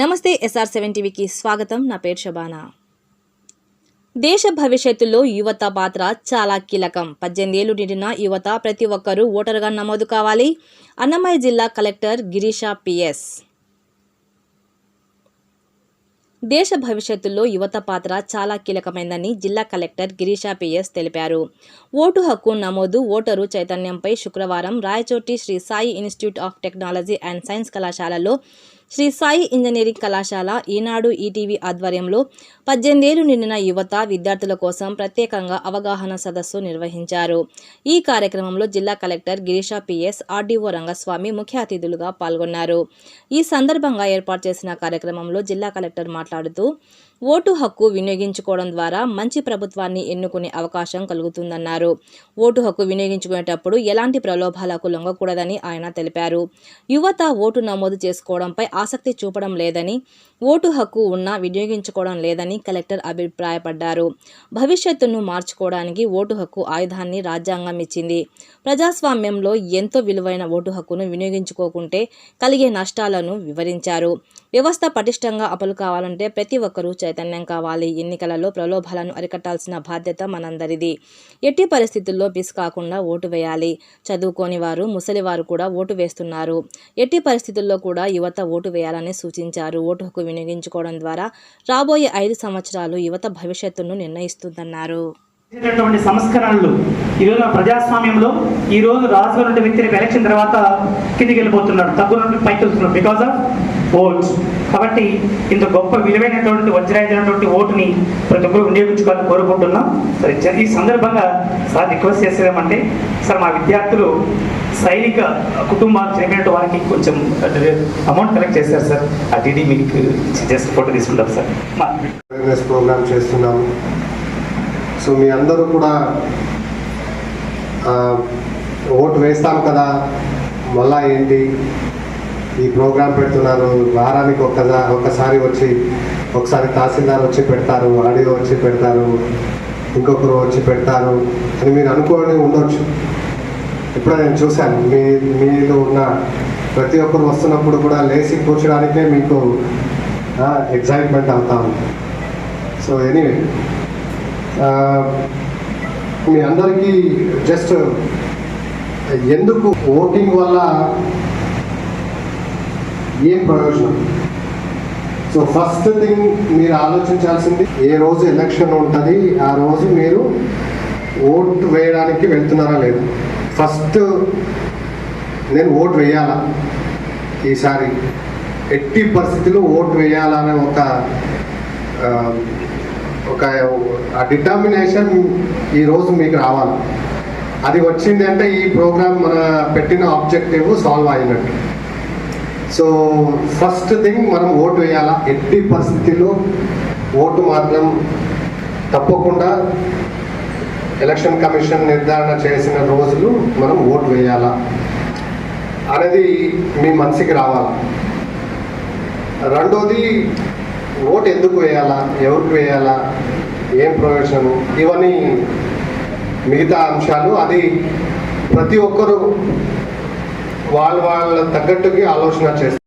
నమస్తే SR seven టీవీకి స్వాగతం. నా పేరు శబానా. దేశ భవిష్యత్తులో యువత పాత్ర చాలా కీలకం. పద్దెనిమిదేళ్ళు నిండిన యువత ప్రతి ఒక్కరూ ఓటరుగా నమోదు కావాలి. అన్నమయ్య జిల్లా కలెక్టర్ గిరీషా పిఎస్ దేశ భవిష్యత్తులో యువత పాత్ర చాలా కీలకమైందని జిల్లా కలెక్టర్ గిరీషా పిఎస్ తెలిపారు. ఓటు హక్కు నమోదు ఓటరు చైతన్యంపై శుక్రవారం Rayachoti Sri Sai institute of technology and science కళాశాలలో శ్రీ సాయి ఇంజనీరింగ్ కళాశాల ఈనాడు ఈటీవీ ఆధ్వర్యంలో పద్దెనిమిదేళ్ళు నిండిన యువత విద్యార్థుల కోసం ప్రత్యేకంగా అవగాహన సదస్సు నిర్వహించారు. ఈ కార్యక్రమంలో జిల్లా collector Girisha PS RDO Rangaswamy ముఖ్య అతిథులుగా పాల్గొన్నారు. ఈ సందర్భంగా ఏర్పాటు చేసిన కార్యక్రమంలో జిల్లా కలెక్టర్ మాట్లాడుతూ ఓటు హక్కు వినియోగించుకోవడం ద్వారా మంచి ప్రభుత్వాన్ని ఎన్నుకునే అవకాశం కలుగుతుందన్నారు. ఓటు హక్కు వినియోగించుకునేటప్పుడు ఎలాంటి ప్రలోభాలకు లొంగకూడదని ఆయన తెలిపారు. యువత ఓటు నమోదు చేసుకోవడంపై ఆసక్తి చూపడం లేదని ఓటు హక్కు ఉన్నా వినియోగించుకోవడం లేదని కలెక్టర్ అభిప్రాయపడ్డారు. భవిష్యత్తును మార్చుకోవడానికి ఓటు హక్కు ఆయుధాన్ని రాజ్యాంగం ఇచ్చింది. ప్రజాస్వామ్యంలో ఎంతో విలువైన ఓటు హక్కును వినియోగించుకోకుంటే కలిగే నష్టాలను వివరించారు. వ్యవస్థ పటిష్టంగా అమలు కావాలంటే ప్రతి ఒక్కరూ చైతన్యం కావాలి. ఎన్నికలలో ప్రలోభాలను అరికట్టాల్సిన బాధ్యత మనందరిది. ఎట్టి పరిస్థితుల్లో బిస్ కాకుండా ఓటు వేయాలి. చదువుకోని వారు ముసలివారు కూడా ఓటు వేస్తున్నారు. ఎట్టి పరిస్థితుల్లో కూడా యువత ఓటు వేయాలని సూచించారు. ఓటు హక్కు వినియోగించుకోవడం ద్వారా రాబోయే ఐదు సంవత్సరాలు యువత భవిష్యత్తును నిర్ణయిస్తుందన్నారు. చేసేటటువంటి సంస్కరణలు ఈరోజు ప్రజాస్వామ్యంలో ఈ రోజు రాజు నుండి వ్యక్తిని ఎలక్షన్ తర్వాత కిందికి వెళ్ళిపోతున్నాడు తగ్గు నుండి పైకి వెళ్తున్నాడు. బికాస్ ఆఫ్ ఓట్స్ కాబట్టి ఇంత గొప్ప విలువైనటువంటి వజ్రాయినటువంటి ఓటుని ప్రతి ఒక్కరు వినియోగించుకోవాలని కోరుకుంటున్నాం. సరే ఈ సందర్భంగా సార్ రిక్వెస్ట్ చేసేదేమంటే సార్ మా విద్యార్థులు సైనిక కుటుంబాలు చెందినటువంటి వారికి కొంచెం అమౌంట్ కలెక్ట్ చేశారు సార్. ఆ డీడీ మీకు జస్ట్ ఫోటో తీసుకుంటారు సార్. మా ప్రోగ్రామ్ చేస్తున్నాము. సో మీ అందరూ కూడా ఓటు వేస్తాం కదా. మళ్ళా ఏంటి? ఈ ప్రోగ్రాం పెడుతున్నారు. వారానికి ఒక్కదా ఒకసారి వచ్చి ఒకసారి తహసీల్దార్ వచ్చి పెడతారు ఆడియో వచ్చి పెడతారు ఇంకొకరు వచ్చి పెడతారు అని మీరు అనుకోని ఉండొచ్చు. ఇప్పుడు నేను చూశాను. మీ మీలో ఉన్న ప్రతి ఒక్కరు వస్తున్నప్పుడు కూడా లేచి కూర్చోడానికే మీకు ఎగ్జైట్మెంట్ అవుతా ఉంది. సో ఎనీవే మీ అందరికీ జస్ట్ ఎందుకు ఓటింగ్ వల్ల ఏం ప్రయోజనం? సో ఫస్ట్ థింగ్ మీరు ఆలోచించాల్సింది ఏ రోజు ఎలక్షన్ ఉంటుంది ఆ రోజు మీరు ఓటు వేయడానికి వెళ్తున్నారా లేదు? ఫస్ట్ నేను ఓటు వేయాలా? ఈసారి ఎట్టి పరిస్థితుల్లో ఓటు వేయాలనే ఒక ఒక ఆ డిటర్మినేషన్ ఈరోజు మీకు రావాలి. అది వచ్చింది అంటే ఈ ప్రోగ్రామ్ మన పెట్టిన ఆబ్జెక్టివ్ సాల్వ్ అయినట్టు. సో ఫస్ట్ థింగ్ మనం ఓటు వేయాలా? ఎట్టి పరిస్థితిలో ఓటు మాత్రం తప్పకుండా ఎలక్షన్ కమిషన్ నిర్ధారణ చేసిన రోజులు మనం ఓటు వేయాలా? అనేది మీ మనసుకి రావాలి? రెండోది ఓటు ఎందుకు వేయాలా? ఎవరికి వేయాలా? ఏం ప్రయోజనము? ఇవన్నీ మిగతా అంశాలు. అది ప్రతి ఒక్కరూ వాళ్ళ వాళ్ళ తగ్గట్టుకి ఆలోచన చేస్తారు.